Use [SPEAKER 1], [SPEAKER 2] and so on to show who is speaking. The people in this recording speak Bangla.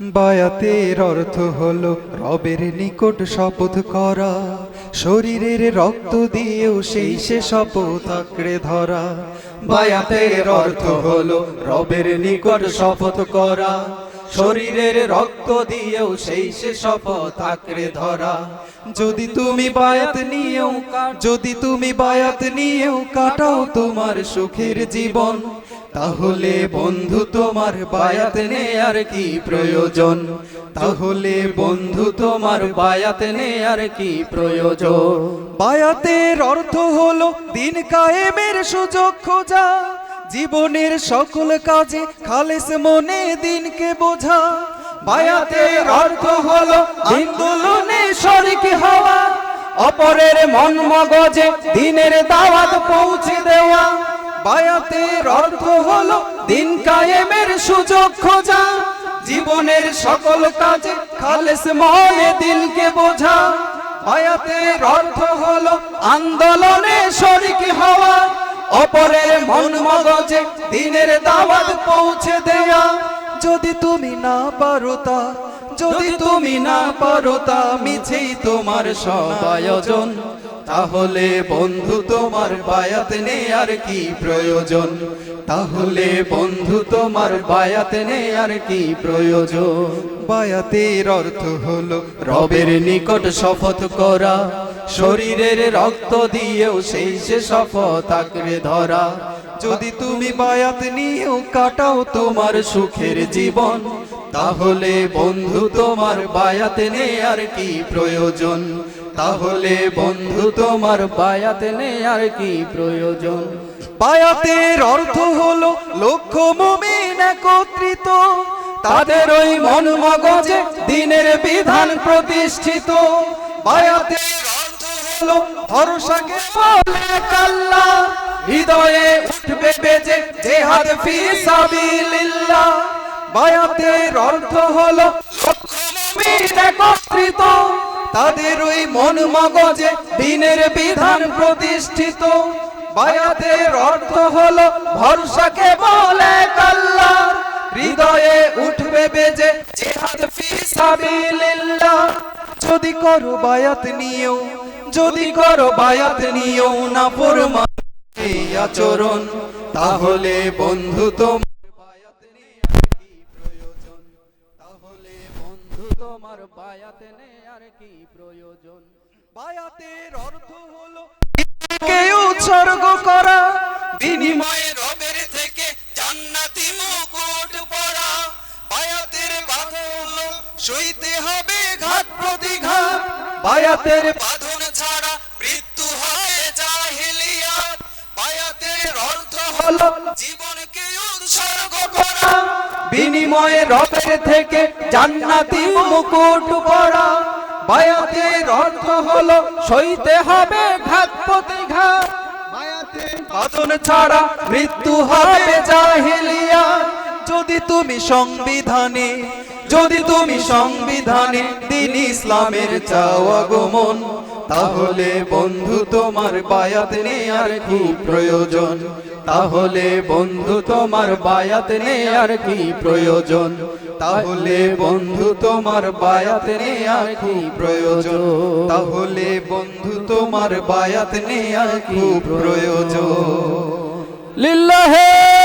[SPEAKER 1] বায়াতের অর্থ হল রবের নিকট শপথ করা, শরীরের রক্ত দিয়েও সেই সে শপথ আঁকড়ে ধরা। বায়াতের অর্থ হল রবের নিকট শপথ করা, শরীরের রক্ত দিয়েও সেই সে শপথ আঁকড়ে ধরা। যদি তুমি বায়াত নিয়েও, যদি তুমি বায়াত নিয়েও কাটাও তোমার সুখের জীবন তাহলে বন্ধু তোমার বায়াত নেয়ার কি প্রয়োজন? তাহলে বন্ধু তোমার বায়াত নেয়ার কি প্রয়োজন? বায়াতের অর্থ হলো দিন কায়েমের সুযোগ খোঁজা। জীবনের সকল কাজে খালেস মনে দিনকে বোঝা। বায়াতের অর্থ হলো আন্দোলনে শরিক হওয়া। অপরের মন মগজে দিনের দাওয়াত পৌঁছে দেওয়া বায়াতের অর্থ হলো দিন কায়েমের সুযোগ খোঁজা, জীবনের সকল কাজে খালেস মনে দিলকে বোঝা। বায়াতের অর্থ হলো আন্দোলনে শরিক হওয়া, অপরের মন মগজে দিনের দাওয়াত পৌঁছে দেয়া। যদি তুমি না পারো তা, যদি তুমি না পারো তা, মিছেই তোমার সব আয়োজন। তাহলে বন্ধু তোমার বায়াত নেয়ার কি প্রয়োজন? তাহলে বন্ধু তোমার বায়াত নেয়ার কি প্রয়োজন? বায়াতের অর্থ হলো রবের নিকট শপথ করা, শরীরের রক্ত দিয়েও সেই সে শপথ আঁকড়ে ধরা। যদি তুমি বায়াত নিয়েও কাটাও তোমার সুখের জীবন, তাহলে বন্ধু তোমার বায়াত আর কি প্রয়োজন? তাহলে বন্ধু তোমার বায়াত আর কি প্রয়োজন? বায়াতের অর্থ হলো লক্ষ মুমিন একত্রিত। তাদের ওই মন মগজে দিনের বিধান প্রতিষ্ঠিত। বায়াতের অর্থ হলো ভরসাকে বলে কাল্লা। হৃদয়ে উঠবে বেজে জেহাদ ফি সাবিলিল্লাহ। বায়াতের অর্থ হলো লক্ষ মুমিন একত্রিত। তাদের ওই মন মগজে দিনের বিধান প্রতিষ্ঠিত। বায়াতের অর্থ হলো ভরসাকে বলে কাল্লা হৃদয়ে উঠবে বেজে জিহাদ ফি সাবিলিল্লাহ। যদি করো বায়াত নিয়েও, যদি করো বায়াত নিয়েও না ফরমান আচরণ, তাহলে বন্ধু তোমার বায়াত নেয়ার কি প্রয়োজন তাহলে বন্ধু তোমার বায়াত নেয়ার কি প্রয়োজন? বায়াতের অর্থ হলো কে উৎসর্গ করা, বিনিময়ে রবের থেকে জান্নাতি মুকুট পরা। বায়াতের বাধা হলো সইতে হবে ঘাত প্রতিঘাত। বায়াতের বাঁধন ছাড়া মৃত্যু হয় জাহিলিয়াত। বায়াতের অর্থ হলো জীবনকে উৎসর্গ বিনিময়ে রবের থেকে জান্নাতি মুকুট পরা। বায়াতের অর্থ হলো সইতে হবে ঘাত প্রতিঘাত। বাদন ছাড়া মৃত্যু হবে জাহিলিয়া। যদি তুমি সংবিধানে, যদি তুমি সংবিধানে, দিন ইসলামের চাও আগমন তাহলে বন্ধু তোমার বায়াত আর কি প্রয়োজন? তাহলে বন্ধু তোমার বায়াত আর কি প্রয়োজন? তাহলে বন্ধু তোমার বায়াত আর কি প্রয়োজন? তাহলে বন্ধু তোমার বায়াত আর কি প্রয়োজন? লিল্লাহে